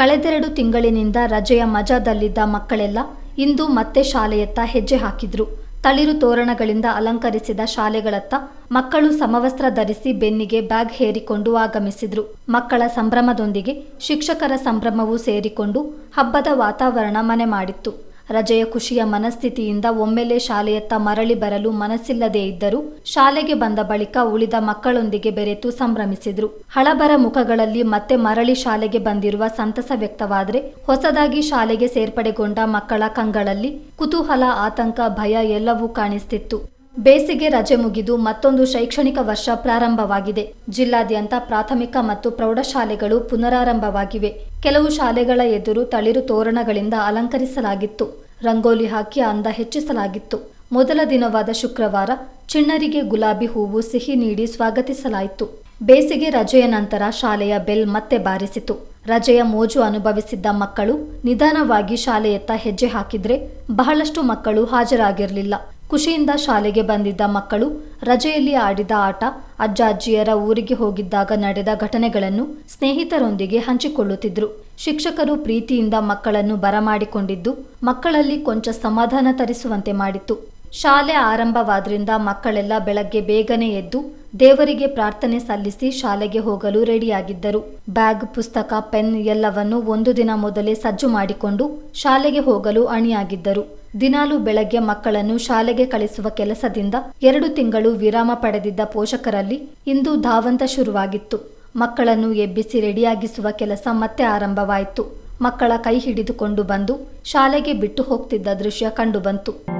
ಕಳೆದೆರಡು ತಿಂಗಳಿನಿಂದ ರಜೆಯ ಮಜಾದಲ್ಲಿದ್ದ ಮಕ್ಕಳೆಲ್ಲ ಇಂದು ಮತ್ತೆ ಶಾಲೆಯತ್ತ ಹೆಜ್ಜೆ ಹಾಕಿದ್ರು. ತಳಿರು ತೋರಣಗಳಿಂದ ಅಲಂಕರಿಸಿದ ಶಾಲೆಗಳತ್ತ ಮಕ್ಕಳು ಸಮವಸ್ತ್ರ ಧರಿಸಿ ಬೆನ್ನಿಗೆ ಬ್ಯಾಗ್ ಹೇರಿಕೊಂಡು ಆಗಮಿಸಿದ್ರು. ಮಕ್ಕಳ ಸಂಭ್ರಮದೊಂದಿಗೆ ಶಿಕ್ಷಕರ ಸಂಭ್ರಮವೂ ಸೇರಿಕೊಂಡು ಹಬ್ಬದ ವಾತಾವರಣ ಮನೆ ಮಾಡಿತ್ತು. ರಜೆಯ ಖುಷಿಯ ಮನಸ್ಥಿತಿಯಿಂದ ಒಮ್ಮೆಲೆ ಶಾಲೆಯತ್ತ ಮರಳಿ ಬರಲು ಮನಸ್ಸಿಲ್ಲದೇ ಇದ್ದರು ಶಾಲೆಗೆ ಬಂದ ಬಳಿಕ ಉಳಿದ ಮಕ್ಕಳೊಂದಿಗೆ ಬೆರೆತು ಸಂಭ್ರಮಿಸಿದ್ರು. ಹಳಬರ ಮುಖಗಳಲ್ಲಿ ಮತ್ತೆ ಮರಳಿ ಶಾಲೆಗೆ ಬಂದಿರುವ ಸಂತಸ ವ್ಯಕ್ತವಾದರೆ ಹೊಸದಾಗಿ ಶಾಲೆಗೆ ಸೇರ್ಪಡೆಗೊಂಡ ಮಕ್ಕಳ ಕಂಗಳಲ್ಲಿ ಕುತೂಹಲ, ಆತಂಕ, ಭಯ ಎಲ್ಲವೂ ಕಾಣಿಸ್ತಿತ್ತು. ಬೇಸಿಗೆ ರಜೆ ಮುಗಿದು ಮತ್ತೊಂದು ಶೈಕ್ಷಣಿಕ ವರ್ಷ ಪ್ರಾರಂಭವಾಗಿದೆ. ಜಿಲ್ಲಾದ್ಯಂತ ಪ್ರಾಥಮಿಕ ಮತ್ತು ಪ್ರೌಢಶಾಲೆಗಳು ಪುನರಾರಂಭವಾಗಿವೆ. ಕೆಲವು ಶಾಲೆಗಳ ಎದುರು ತಳಿರು ತೋರಣಗಳಿಂದ ಅಲಂಕರಿಸಲಾಗಿತ್ತು. ರಂಗೋಲಿ ಹಾಕಿ ಅಂದ ಹೆಚ್ಚಿಸಲಾಗಿತ್ತು. ಮೊದಲ ದಿನವಾದ ಶುಕ್ರವಾರ ಚಿಣ್ಣರಿಗೆ ಗುಲಾಬಿ ಹೂವು ಸಿಹಿ ನೀಡಿ ಸ್ವಾಗತಿಸಲಾಯಿತು. ಬೇಸಿಗೆ ರಜೆಯ ನಂತರ ಶಾಲೆಯ ಬೆಲ್ ಮತ್ತೆ ಬಾರಿಸಿತು. ರಜೆಯ ಮೋಜು ಅನುಭವಿಸಿದ್ದ ಮಕ್ಕಳು ನಿಧಾನವಾಗಿ ಶಾಲೆಯತ್ತ ಹೆಜ್ಜೆ ಹಾಕಿದ್ರೆ ಬಹಳಷ್ಟು ಮಕ್ಕಳು ಹಾಜರಾಗಿರಲಿಲ್ಲ. ಖುಷಿಯಿಂದ ಶಾಲೆಗೆ ಬಂದಿದ್ದ ಮಕ್ಕಳು ರಜೆಯಲ್ಲಿ ಆಡಿದ ಆಟ ಅಜ್ಜ ಅಜ್ಜಿಯರ ಊರಿಗೆ ಹೋಗಿದ್ದಾಗ ನಡೆದ ಘಟನೆಗಳನ್ನು ಸ್ನೇಹಿತರೊಂದಿಗೆ ಹಂಚಿಕೊಳ್ಳುತ್ತಿದ್ರು. ಶಿಕ್ಷಕರು ಪ್ರೀತಿಯಿಂದ ಮಕ್ಕಳನ್ನು ಬರಮಾಡಿಕೊಂಡಿದ್ದು, ಮಕ್ಕಳಲ್ಲಿ ಕೊಂಚ ಸಮಾಧಾನ ತರಿಸುವಂತೆ ಮಾಡಿತು ಶಾಲೆ ಆರಂಭವಾದ್ರಿಂದ ಮಕ್ಕಳೆಲ್ಲ ಬೆಳಗ್ಗೆ ಬೇಗನೆ ಎದ್ದು ದೇವರಿಗೆ ಪ್ರಾರ್ಥನೆ ಸಲ್ಲಿಸಿ ಶಾಲೆಗೆ ಹೋಗಲು ರೆಡಿಯಾಗಿದ್ದರು. ಬ್ಯಾಗ್, ಪುಸ್ತಕ, ಪೆನ್ ಎಲ್ಲವನ್ನು ಒಂದು ದಿನ ಮೊದಲೇ ಸಜ್ಜು ಮಾಡಿಕೊಂಡು ಶಾಲೆಗೆ ಹೋಗಲು ಅಣಿಯಾಗಿದ್ದರು. ದಿನಾಲು ಬೆಳಗ್ಗೆ ಮಕ್ಕಳನ್ನು ಶಾಲೆಗೆ ಕಳಿಸುವ ಕೆಲಸದಿಂದ ಎರಡು ತಿಂಗಳು ವಿರಾಮ ಪಡೆದಿದ್ದ ಪೋಷಕರಲ್ಲಿ ಇಂದು ಧಾವಂತ ಶುರುವಾಗಿತ್ತು. ಮಕ್ಕಳನ್ನು ಎಬ್ಬಿಸಿ ರೆಡಿಯಾಗಿಸುವ ಕೆಲಸ ಮತ್ತೆ ಆರಂಭವಾಯಿತು. ಮಕ್ಕಳ ಕೈ ಹಿಡಿದುಕೊಂಡು ಬಂದು ಶಾಲೆಗೆ ಬಿಟ್ಟು ಹೋಗ್ತಿದ್ದ ದೃಶ್ಯ ಕಂಡುಬಂತು.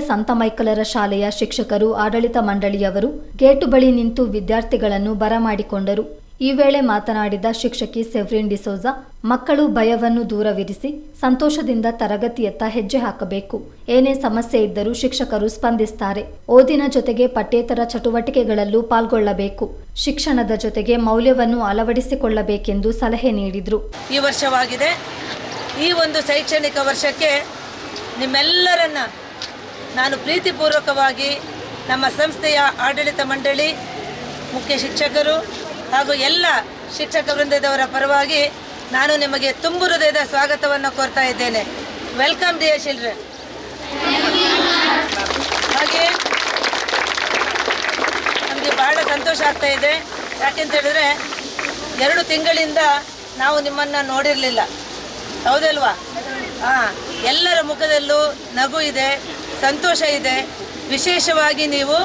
ಸಂತ ಮೈಕಲರ ಶಾಲೆಯ ಶಿಕ್ಷಕರು, ಆಡಳಿತ ಮಂಡಳಿಯವರು ಗೇಟು ಬಳಿ ನಿಂತು ವಿದ್ಯಾರ್ಥಿಗಳನ್ನು ಬರಮಾಡಿಕೊಂಡರು. ಈ ವೇಳೆ ಮಾತನಾಡಿದ ಶಿಕ್ಷಕಿ ಸೆವ್ರಿನ್ ಡಿಸೋಜ, ಮಕ್ಕಳು ಭಯವನ್ನು ದೂರವಿರಿಸಿ ಸಂತೋಷದಿಂದ ತರಗತಿಯತ್ತ ಹೆಜ್ಜೆ ಹಾಕಬೇಕು. ಏನೇ ಸಮಸ್ಯೆ ಇದ್ದರೂ ಶಿಕ್ಷಕರು ಸ್ಪಂದಿಸ್ತಾರೆ. ಓದಿನ ಜೊತೆಗೆ ಪಠ್ಯೇತರ ಚಟುವಟಿಕೆಗಳಲ್ಲೂ ಪಾಲ್ಗೊಳ್ಳಬೇಕು. ಶಿಕ್ಷಣದ ಜೊತೆಗೆ ಮೌಲ್ಯವನ್ನು ಅಳವಡಿಸಿಕೊಳ್ಳಬೇಕೆಂದು ಸಲಹೆ ನೀಡಿದರು. ಈ ವರ್ಷವಾಗಿದೆ. ಈ ಒಂದು ಶೈಕ್ಷಣಿಕ ವರ್ಷಕ್ಕೆ ನಿಮ್ಮೆಲ್ಲರನ್ನ ನಾನು ಪ್ರೀತಿಪೂರ್ವಕವಾಗಿ ನಮ್ಮ ಸಂಸ್ಥೆಯ ಆಡಳಿತ ಮಂಡಳಿ, ಮುಖ್ಯ ಶಿಕ್ಷಕರು ಹಾಗೂ ಎಲ್ಲ ಶಿಕ್ಷಕ ವೃಂದದವರ ಪರವಾಗಿ ನಾನು ನಿಮಗೆ ತುಂಬು ಹೃದಯದ ಸ್ವಾಗತವನ್ನು ಕೋರ್ತಾ ಇದ್ದೇನೆ. ವೆಲ್ಕಮ್ ಡಿಯರ್ ಚಿಲ್ಡ್ರನ್ ಹಾಗೆ ನಮಗೆ ಬಹಳ ಸಂತೋಷ ಆಗ್ತಾ ಇದೆ. ಯಾಕೆಂತ ಹೇಳಿದ್ರೆ ಎರಡು ತಿಂಗಳಿಂದ ನಾವು ನಿಮ್ಮನ್ನು ನೋಡಿರಲಿಲ್ಲ. ಹೌದಲ್ವಾ? ಹಾಂ, ಎಲ್ಲರ ಮುಖದಲ್ಲೂ ನಗು ಇದೆ. ಸಂತೋಷ ಇದೆ. ವಿಶೇಷವಾಗಿ ನೀವು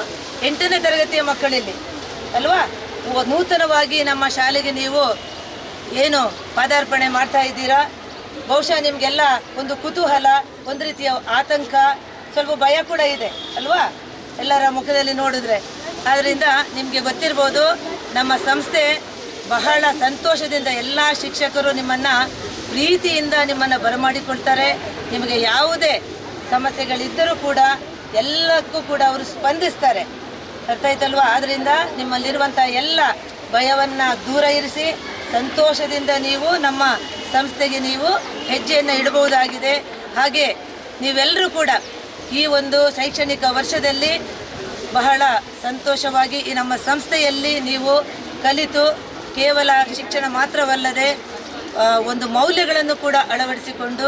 ಎಂಟನೇ ತರಗತಿಯ ಮಕ್ಕಳಲ್ಲಿ, ಅಲ್ವಾ? ನೂತನವಾಗಿ ನಮ್ಮ ಶಾಲೆಗೆ ನೀವು ಏನು ಪಾದಾರ್ಪಣೆ ಮಾಡ್ತಾ ಇದ್ದೀರಾ? ಬಹುಶಃ ನಿಮಗೆಲ್ಲ ಒಂದು ಕುತೂಹಲ, ಒಂದು ರೀತಿಯ ಆತಂಕ, ಸ್ವಲ್ಪ ಭಯ ಕೂಡ ಇದೆ, ಅಲ್ವಾ? ಎಲ್ಲರ ಮುಖದಲ್ಲಿ ನೋಡಿದ್ರೆ. ಆದ್ದರಿಂದ ನಿಮಗೆ ಗೊತ್ತಿರ್ಬೋದು, ನಮ್ಮ ಸಂಸ್ಥೆ ಬಹಳ ಸಂತೋಷದಿಂದ ಎಲ್ಲ ಶಿಕ್ಷಕರು ನಿಮ್ಮನ್ನು ಪ್ರೀತಿಯಿಂದ ನಿಮ್ಮನ್ನು ಬರಮಾಡಿಕೊಳ್ತಾರೆ. ನಿಮಗೆ ಯಾವುದೇ ಸಮಸ್ಯೆಗಳಿದ್ದರೂ ಕೂಡ ಎಲ್ಲಕ್ಕೂ ಕೂಡ ಅವರು ಸ್ಪಂದಿಸ್ತಾರೆ. ಅರ್ಥ ಆಯ್ತಲ್ವಾ ಆದ್ದರಿಂದ ನಿಮ್ಮಲ್ಲಿರುವಂಥ ಎಲ್ಲ ಭಯವನ್ನು ದೂರ ಇರಿಸಿ, ಸಂತೋಷದಿಂದ ನೀವು ನಮ್ಮ ಸಂಸ್ಥೆಗೆ ನೀವು ಹೆಜ್ಜೆಯನ್ನು ಇಡಬಹುದಾಗಿದೆ. ಹಾಗೆ ನೀವೆಲ್ಲರೂ ಕೂಡ ಈ ಒಂದು ಶೈಕ್ಷಣಿಕ ವರ್ಷದಲ್ಲಿ ಬಹಳ ಸಂತೋಷವಾಗಿ ಈ ನಮ್ಮ ಸಂಸ್ಥೆಯಲ್ಲಿ ನೀವು ಕಲಿತು ಕೇವಲ ಶಿಕ್ಷಣ ಮಾತ್ರವಲ್ಲದೆ ಒಂದು ಮೌಲ್ಯಗಳನ್ನು ಕೂಡ ಅಳವಡಿಸಿಕೊಂಡು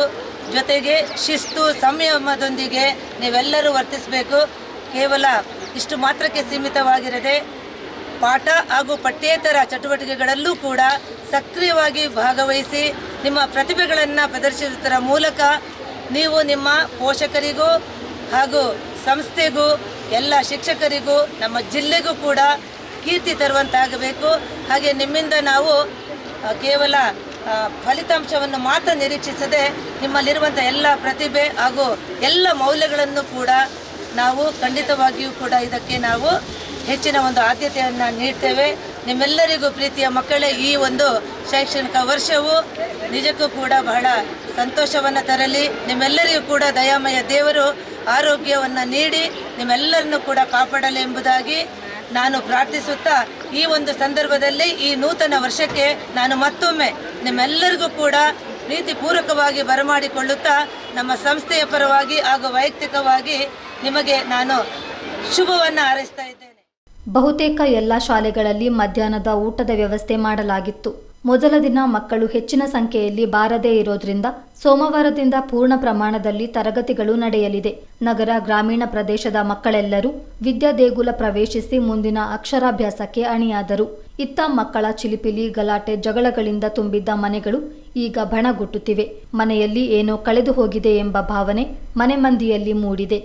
ಜೊತೆಗೆ ಶಿಸ್ತು, ಸಂಯಮದೊಂದಿಗೆ ನೀವೆಲ್ಲರೂ ವರ್ತಿಸಬೇಕು. ಕೇವಲ ಇಷ್ಟು ಮಾತ್ರಕ್ಕೆ ಸೀಮಿತವಾಗಿರದೆ ಪಾಠ ಹಾಗೂ ಪಠ್ಯೇತರ ಚಟುವಟಿಕೆಗಳಲ್ಲೂ ಕೂಡ ಸಕ್ರಿಯವಾಗಿ ಭಾಗವಹಿಸಿ ನಿಮ್ಮ ಪ್ರತಿಭೆಗಳನ್ನು ಪ್ರದರ್ಶಿಸುವುದರ ಮೂಲಕ ನೀವು ನಿಮ್ಮ ಪೋಷಕರಿಗೂ ಹಾಗೂ ಸಂಸ್ಥೆಗೂ, ಎಲ್ಲ ಶಿಕ್ಷಕರಿಗೂ, ನಮ್ಮ ಜಿಲ್ಲೆಗೂ ಕೂಡ ಕೀರ್ತಿ ತರುವಂತಾಗಬೇಕು. ಹಾಗೆ ನಿಮ್ಮಿಂದ ನಾವು ಕೇವಲ ಫಲಿತಾಂಶವನ್ನು ಮಾತ್ರ ನಿರೀಕ್ಷಿಸದೆ ನಿಮ್ಮಲ್ಲಿರುವಂಥ ಎಲ್ಲ ಪ್ರತಿಭೆ ಹಾಗೂ ಎಲ್ಲ ಮೌಲ್ಯಗಳನ್ನು ಕೂಡ ನಾವು ಖಂಡಿತವಾಗಿಯೂ ಕೂಡ ಇದಕ್ಕೆ ನಾವು ಹೆಚ್ಚಿನ ಒಂದು ಆದ್ಯತೆಯನ್ನು ನೀಡ್ತೇವೆ. ನಿಮ್ಮೆಲ್ಲರಿಗೂ ಪ್ರೀತಿಯ ಮಕ್ಕಳೇ, ಈ ಒಂದು ಶೈಕ್ಷಣಿಕ ವರ್ಷವು ನಿಜಕ್ಕೂ ಕೂಡ ಬಹಳ ಸಂತೋಷವನ್ನು ತರಲಿ. ನಿಮ್ಮೆಲ್ಲರಿಗೂ ಕೂಡ ದಯಾಮಯ ದೇವರು ಆರೋಗ್ಯವನ್ನು ನೀಡಿ, ನಿಮ್ಮೆಲ್ಲರನ್ನು ಕೂಡ ಕಾಪಾಡಲಿ ಎಂಬುದಾಗಿ ನಾನು ಪ್ರಾರ್ಥಿಸುತ್ತಾ ಈ ಒಂದು ಸಂದರ್ಭದಲ್ಲಿ ಈ ನೂತನ ವರ್ಷಕ್ಕೆ ನಾನು ಮತ್ತೊಮ್ಮೆ ನಿಮ್ಮೆಲ್ಲರಿಗೂ ಕೂಡ ಪ್ರೀತಿಪೂರ್ವಕವಾಗಿ ಬರಮಾಡಿಕೊಳ್ಳುತ್ತಾ ನಮ್ಮ ಸಂಸ್ಥೆಯ ಪರವಾಗಿ ಹಾಗೂ ವೈಯಕ್ತಿಕವಾಗಿ ನಿಮಗೆ ನಾನು ಶುಭವನ್ನು ಹಾರೈಸ್ತಾ ಇದ್ದೇನೆ. ಬಹುತೇಕ ಎಲ್ಲ ಶಾಲೆಗಳಲ್ಲಿ ಮಧ್ಯಾಹ್ನದ ಊಟದ ವ್ಯವಸ್ಥೆ ಮಾಡಲಾಗಿತ್ತು. ಮೊದಲ ದಿನ ಮಕ್ಕಳು ಹೆಚ್ಚಿನ ಸಂಖ್ಯೆಯಲ್ಲಿ ಬಾರದೇ ಇರೋದ್ರಿಂದ ಸೋಮವಾರದಿಂದ ಪೂರ್ಣ ಪ್ರಮಾಣದಲ್ಲಿ ತರಗತಿಗಳು ನಡೆಯಲಿದೆ. ನಗರ, ಗ್ರಾಮೀಣ ಪ್ರದೇಶದ ಮಕ್ಕಳೆಲ್ಲರೂ ವಿದ್ಯಾದೇಗುಲ ಪ್ರವೇಶಿಸಿ ಮುಂದಿನ ಅಕ್ಷರಾಭ್ಯಾಸಕ್ಕೆ ಅಣಿಯಾದರು. ಇತ್ತ ಮಕ್ಕಳ ಚಿಲಿಪಿಲಿ, ಗಲಾಟೆ, ಜಗಳಗಳಿಂದ ತುಂಬಿದ್ದ ಮನೆಗಳು ಈಗ ಬಣಗುಟ್ಟುತ್ತಿವೆ. ಮನೆಯಲ್ಲಿ ಏನೋ ಕಳೆದು ಹೋಗಿದೆ ಎಂಬ ಭಾವನೆ ಮನೆ ಮಂದಿಯಲ್ಲಿ ಮೂಡಿದೆ.